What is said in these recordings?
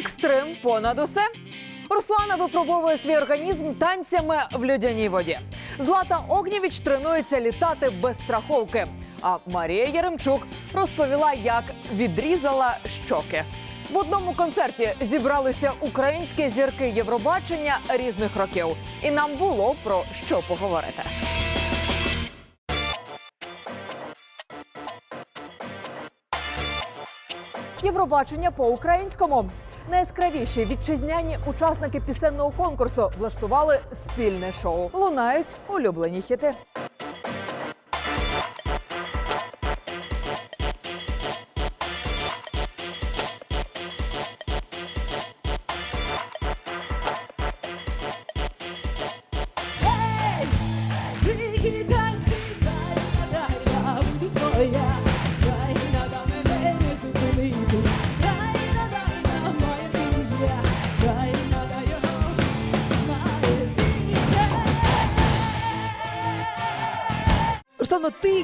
Екстрим понад усе. Руслана випробовує свій організм танцями в людяній воді. Злата Огнєвіч тренується літати без страховки. А Марія Яремчук розповіла, як відрізала щоки. В одному концерті зібралися українські зірки Євробачення різних років, і нам було про що поговорити. Євробачення по-українському. Найяскравіші вітчизняні учасники пісенного конкурсу влаштували спільне шоу. Лунають улюблені хіти.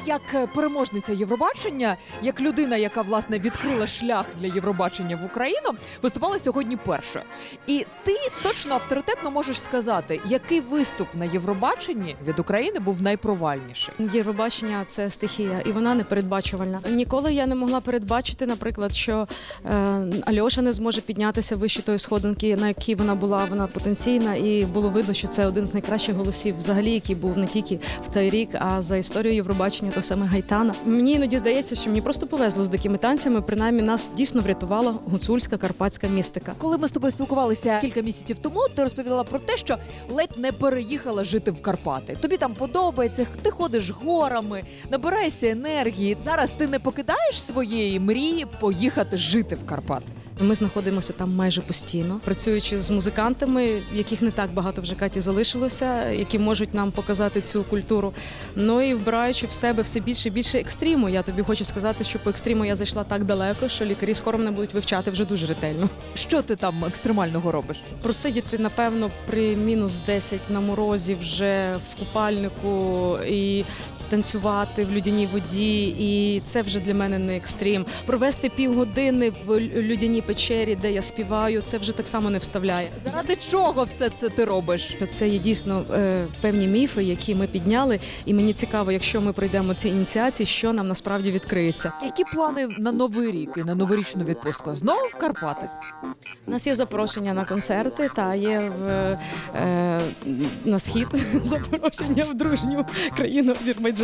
Як е, переможниця Євробачення, як людина, яка власне відкрила шлях для Євробачення в Україну, виступала сьогодні першою. І ти точно авторитетно можеш сказати, який виступ на Євробаченні від України був найпровальніший. Євробачення це стихія, і вона непередбачувальна. Ніколи я не могла передбачити, наприклад, що е, Альоша не зможе піднятися вище тої сходинки, на якій вона була. Вона потенційна, і було видно, що це один з найкращих голосів, взагалі, який був не тільки в цей рік, а за історію Євробачення, то саме Гайтана. Мені іноді здається, що мені просто повезло з дикими танцями. Принаймні нас дійсно врятувала гуцульська карпатська містика. Коли ми з тобою спілкувалися кілька місяців тому, ти розповідала про те, що ледь не переїхала жити в Карпати. Тобі там подобається, ти ходиш горами, набираєшся енергії. Зараз ти не покидаєш своєї мрії поїхати жити в Карпати. Ми знаходимося там майже постійно, працюючи з музикантами, яких не так багато в Жакаті залишилося, які можуть нам показати цю культуру. Ну і вбираючи в себе все більше і більше екстриму. Я тобі хочу сказати, що по екстриму я зайшла так далеко, що лікарі скоро мене будуть вивчати вже дуже ретельно. Що ти там екстремального робиш? Просидіти, напевно, при мінус 10 на морозі вже в купальнику і. Танцювати в людяній воді, і це вже для мене не екстрім. Провести півгодини в лю- людяній печері, де я співаю, це вже так само не вставляє. Заради чого все це ти робиш? Це є дійсно е, певні міфи, які ми підняли. І мені цікаво, якщо ми пройдемо ці ініціації, що нам насправді відкриється. Які плани на новий рік і на новорічну відпустку? Знову в Карпати? У нас є запрошення на концерти, та є в, е, на схід запрошення в дружню країну Азербайджан.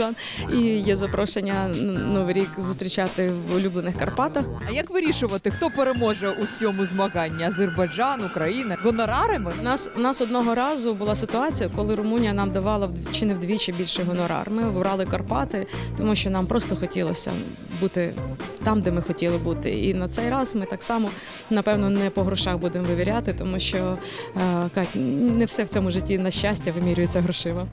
І є запрошення на Новий рік зустрічати в улюблених Карпатах. А як вирішувати, хто переможе у цьому змаганні? Азербайджан, Україна, гонорарами? У нас у нас одного разу була ситуація, коли Румунія нам давала чи не вдвічі більше гонорар. Ми обрали Карпати, тому що нам просто хотілося бути там, де ми хотіли бути. І на цей раз ми так само напевно не по грошах будемо вивіряти, тому що е, Кать, не все в цьому житті на щастя вимірюється грошима.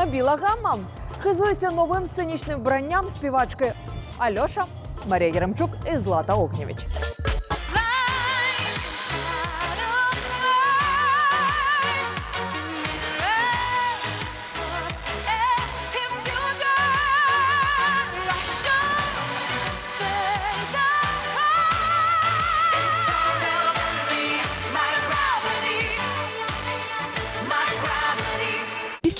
Чорно-біла гамма хизується новим сценічним вбранням співачки Альоша, Марія Яремчук і Злата Огнєвіч.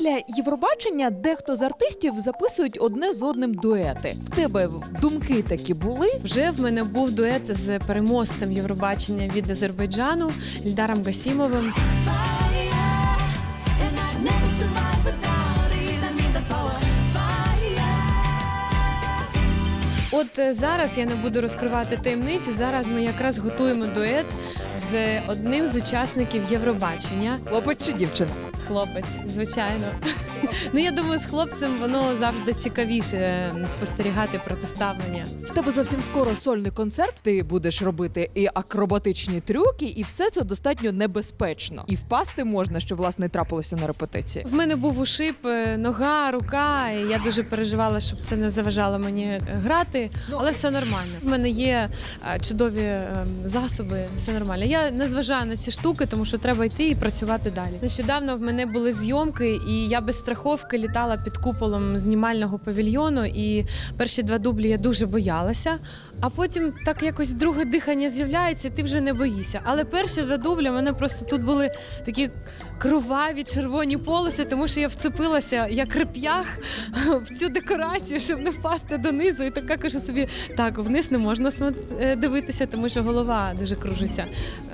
Після Євробачення дехто з артистів записують одне з одним дуети. В тебе думки такі були? Вже в мене був дует з переможцем Євробачення від Азербайджану Ільдаром Гасімовим. От е, зараз я не буду розкривати таємницю. Зараз ми якраз готуємо дует з одним з учасників Євробачення. Хлопець чи дівчина? Хлопець, звичайно. Ну я думаю, з хлопцем воно завжди цікавіше спостерігати протиставлення. В тебе зовсім скоро сольний концерт. Ти будеш робити і акробатичні трюки, і все це достатньо небезпечно. І впасти можна, що власне трапилося на репетиції. В мене був ушиб, е, нога, рука, і я дуже переживала, щоб це не заважало мені е, грати, Ну, але все нормально. В мене є е, чудові е, засоби, все нормально. Я не зважаю на ці штуки, тому що треба йти і працювати далі. Нещодавно в мене були зйомки, і я без страховки літала під куполом знімального павільйону. І перші два дублі я дуже боялася. А потім так якось друге дихання з'являється, і ти вже не боїшся. Але перші два дублі в мене просто тут були такі кроваві червоні полоси, тому що я вцепилася як реп'ях в цю декорацію, щоб не впасти донизу. І така кажу собі: так, вниз не можна е, дивитися, тому що голова дуже кружиться.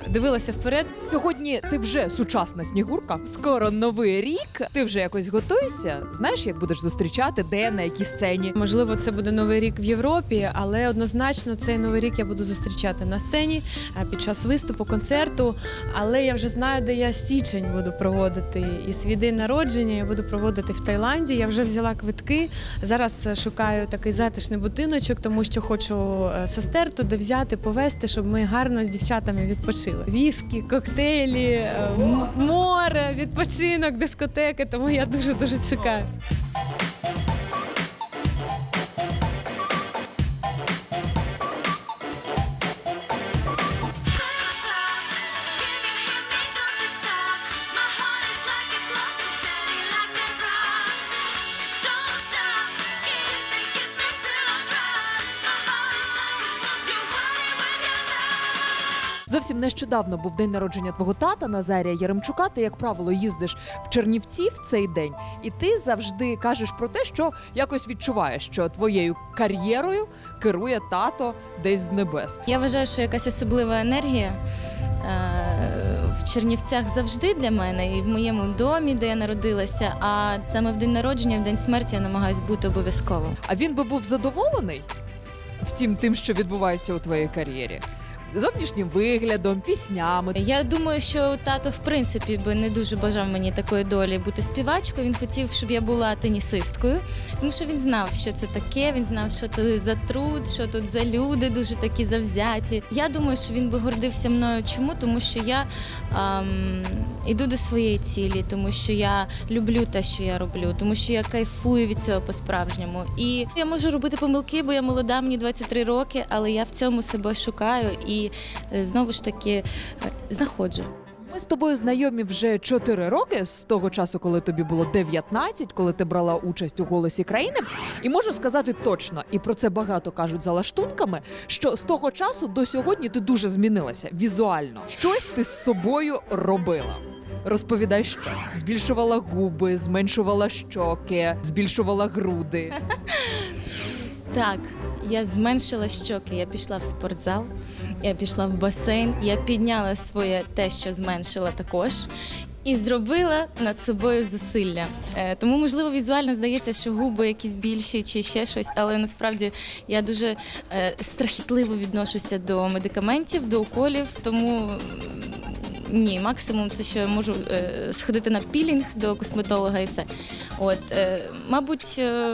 Дивилася вперед. Сьогодні ти вже сучасна снігурка. Скоро новий рік. Ти вже якось готуєшся? Знаєш, як будеш зустрічати, де на якій сцені? Можливо, це буде новий рік в Європі, але однозначно цей новий рік я буду зустрічати на сцені е, під час виступу, концерту. Але я вже знаю, де я січень буду проводити. І свій день народження я буду проводити в Таїланді. Я вже взяла квитки. Зараз е, шукаю такий затишний будиночок, тому що хочу е, сестер туди взяти, повезти, щоб ми гарно з дівчатами відпочили. Віскі, коктейлі, е, море, відпочинок, дискотеки. Тому я дуже дуже чекаю. Зовсім нещодавно був день народження твого тата Назарія Яремчука. Ти, як правило, їздиш в Чернівці в цей день, і ти завжди кажеш про те, що якось відчуваєш, що твоєю кар'єрою керує тато десь з небес. Я вважаю, що якась особлива енергія е, в Чернівцях завжди для мене і в моєму домі, де я народилася. А саме в день народження, в день смерті я намагаюсь бути обов'язково. А він би був задоволений всім тим, що відбувається у твоїй кар'єрі. Зовнішнім виглядом, піснями. Я думаю, що тато, в принципі, би не дуже бажав мені такої долі бути співачкою. Він хотів, щоб я була тенісисткою, тому що він знав, що це таке. Він знав, що тут за труд, що тут за люди дуже такі завзяті. Я думаю, що він би гордився мною. Чому? Тому що я ем, іду до своєї цілі, тому що я люблю те, що я роблю, тому що я кайфую від цього по-справжньому. І я можу робити помилки, бо я молода, мені 23 роки, але я в цьому себе шукаю і е, знову ж таки е, знаходжу. Ми з тобою знайомі вже 4 роки з того часу, коли тобі було 19, коли ти брала участь у голосі країни. І можу сказати точно, і про це багато кажуть за лаштунками, що з того часу до сьогодні ти дуже змінилася візуально. Щось ти з собою робила. Розповідай, що збільшувала губи, зменшувала щоки, збільшувала груди. Так, я зменшила щоки, я пішла в спортзал, я пішла в басейн, я підняла своє те, що зменшила також. І зробила над собою зусилля. Е, тому, можливо, візуально здається, що губи якісь більші чи ще щось, але насправді я дуже е, страхітливо відношуся до медикаментів, до уколів. Тому ні, максимум це що я можу е, сходити на пілінг до косметолога і все. От, е, мабуть, е,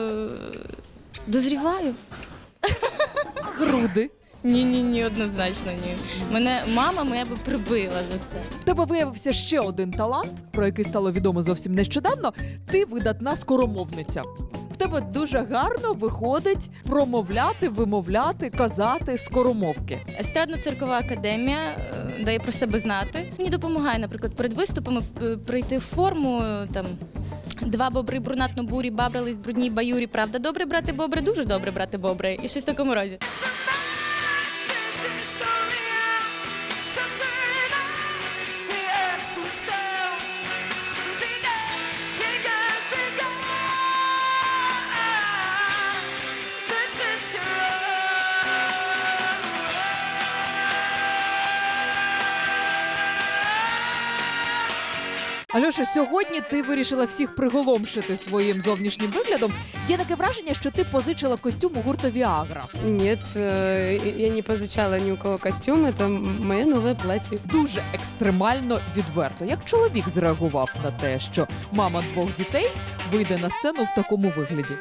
дозріваю. Груди. Ні, ні, ні, однозначно ні. Мене мама моя би прибила за це. В тебе виявився ще один талант, про який стало відомо зовсім нещодавно. Ти видатна скоромовниця. В тебе дуже гарно виходить промовляти, вимовляти, казати скоромовки. Естрадно-циркова академія е, дає про себе знати. Мені допомагає, наприклад, перед виступами е, прийти в форму е, там. Два бобри брунатно бурі бабрались брудні баюрі. Правда, добре, брати бобри, дуже добре, брати бобри. І щось в такому розі. Альоша, сьогодні ти вирішила всіх приголомшити своїм зовнішнім виглядом. Є таке враження, що ти позичила костюм у гурту Віагра. Нет, э, я не позычала ни у кого костюм, это мое новое платье. Дуже екстремально відверто. Як чоловік зреагував на те, що мама двох дітей вийде на сцену в такому вигляді.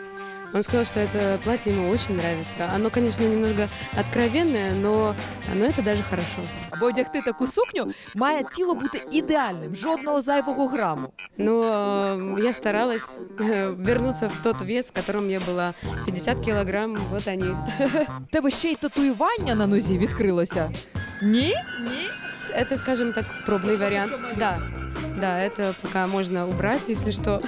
Он сказал, что это платье ему очень нравится. Оно, конечно, немного откровенное, но, но это даже хорошо. Аби одягти таку сукню, має тіло бути ідеальним, жодного зайвого граму. Но э, я старалась э, вернуться в тот вес, в котором я была. 50 килограмм, вот они. В тебе ще й татуювання на нозі відкрилося. Ні? Ні. это, скажем так, пробный вариант. Да, да, это пока можно убрать, если что.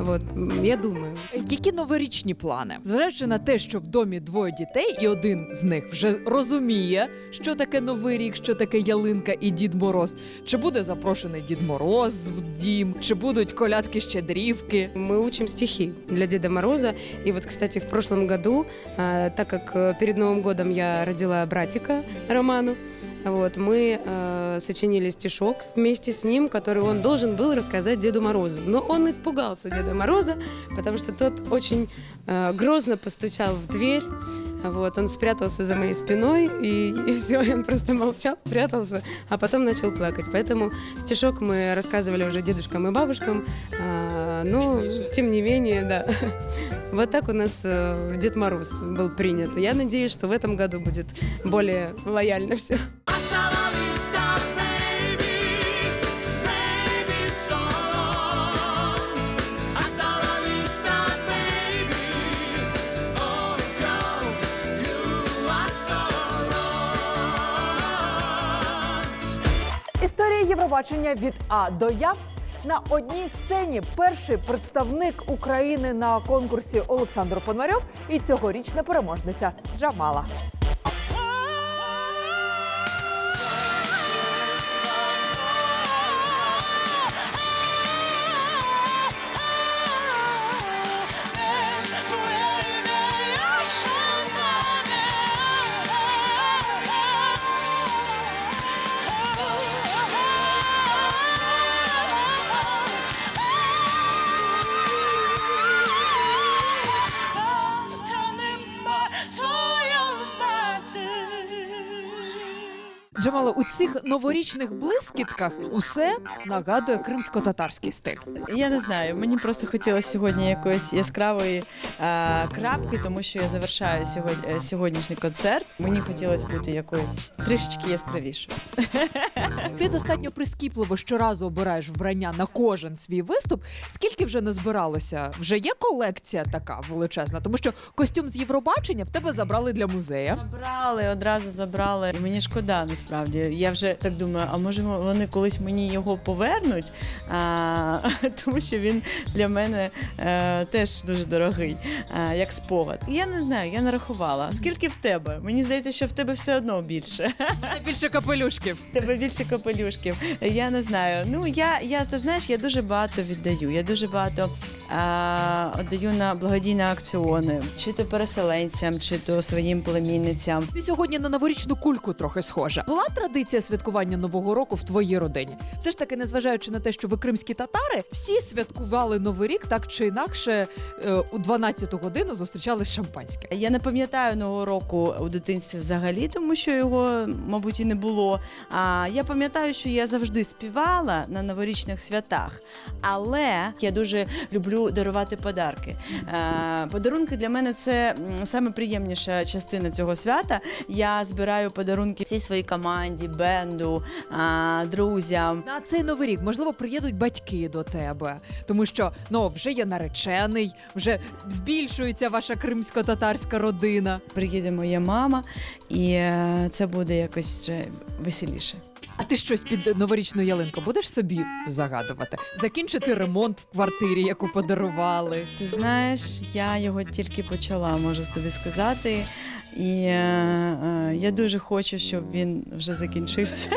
Вот, м, я думаю. Які новорічні плани? Зважаючи на те, що в домі двоє дітей, і один з них вже розуміє, що таке новий рік, що таке ялинка і Дід Мороз. Чи буде запрошений Дід Мороз в дім, чи будуть колядки щедрівки? Мы учим стихи для Деда Мороза. И вот, кстати, в прошлом году, а, так как э, перед Новым годом я родила братика Роману, вот, мы Э, сочинили стишок вместе с ним, который он должен был рассказать Деду Морозу. Но он испугался Деда Мороза, потому что тот очень э, грозно постучал в дверь. Вот, он спрятался за моей спиной, и, и все, он просто молчал, прятался, а потом начал плакать. Поэтому стишок мы рассказывали уже дедушкам и бабушкам, а, но тем не менее, да. Вот так у нас э, Дед Мороз был принят. Я надеюсь, что в этом году будет более лояльно все. Євробачення від А до Я. На одній сцені перший представник України на конкурсі Олександр Пономарьов і цьогорічна переможниця Джамала. Джамала, у цих новорічних блискітках усе нагадує кримсько-татарський стиль. Я не знаю. Мені просто хотілося сьогодні якоїсь яскравої е, крапки, тому що я завершаю сьогодні, сьогоднішній концерт. Мені хотілося бути якоюсь трішечки яскравішою. Ти достатньо прискіпливо щоразу обираєш вбрання на кожен свій виступ. Скільки вже не збиралося? Вже є колекція така величезна, тому що костюм з Євробачення в тебе забрали для музею. Забрали, одразу забрали. І мені шкода насправді. Я вже так думаю, а може вони колись мені його повернуть, а, тому що він для мене е, теж дуже дорогий, а, як спогад. Я не знаю, я не рахувала. Скільки в тебе? Мені здається, що в тебе все одно більше. Більше капелюшків. В тебе більше капелюшків. Я не знаю. Ну я, я ти знаєш, я дуже багато віддаю. Я дуже багато віддаю на благодійні акціони, чи то переселенцям, чи то своїм племінницям. Ти сьогодні на новорічну кульку трохи схожа. Була традиція святкування нового року в твоїй родині. Все ж таки, незважаючи на те, що ви кримські татари, всі святкували новий рік так чи інакше е, у 12-ту годину зустрічали шампанське. Я не пам'ятаю нового року у дитинстві взагалі, тому що його, мабуть, і не було. А я пам'ятаю, що я завжди співала на новорічних святах, але я дуже люблю дарувати подарки. Е, Подарунки для мене це саме приємніша частина цього свята. Я збираю подарунки всій своїй команді, бенду, а, друзям. На цей новий рік можливо приїдуть батьки до тебе, тому що ну вже є наречений, вже збільшується ваша кримсько-татарська родина. Приїде моя мама, і е, це буде якось вже веселіше. А ти щось під новорічну ялинку будеш собі загадувати? Закінчити ремонт в квартирі, яку подарували. Ти знаєш, я його тільки почала, можу тобі сказати. І е, е, я дуже хочу, щоб він вже закінчився.